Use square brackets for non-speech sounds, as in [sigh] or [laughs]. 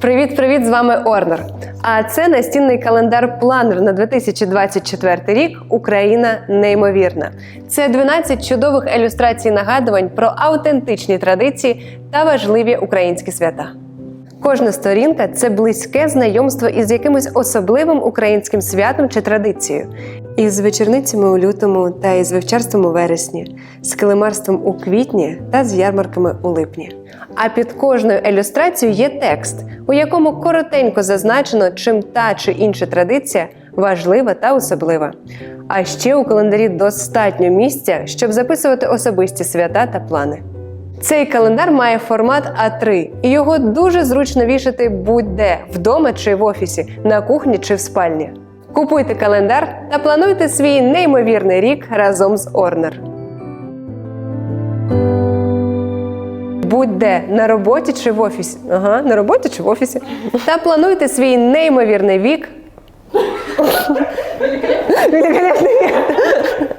Привіт-привіт! З вами Орнер. А це настінний календар Планер на 2024 рік Україна неймовірна. Це 12 чудових ілюстрацій нагадувань про аутентичні традиції та важливі українські свята. Кожна сторінка це близьке знайомство із якимось особливим українським святом чи традицією. Із вечорницями у лютому та із вівчарством у вересні, з килимарством у квітні та з ярмарками у липні. А під кожною ілюстрацією є текст, у якому коротенько зазначено, чим та чи інша традиція важлива та особлива. А ще у календарі достатньо місця, щоб записувати особисті свята та плани. Цей календар має формат А3, і його дуже зручно вішати будь-де вдома чи в офісі, на кухні чи в спальні. Купуйте календар та плануйте свій неймовірний рік разом з Орнер. Будь-де на роботі чи в офісі. Ага, на роботі чи в офісі. Та плануйте свій неймовірний вік. Великолепно. [laughs]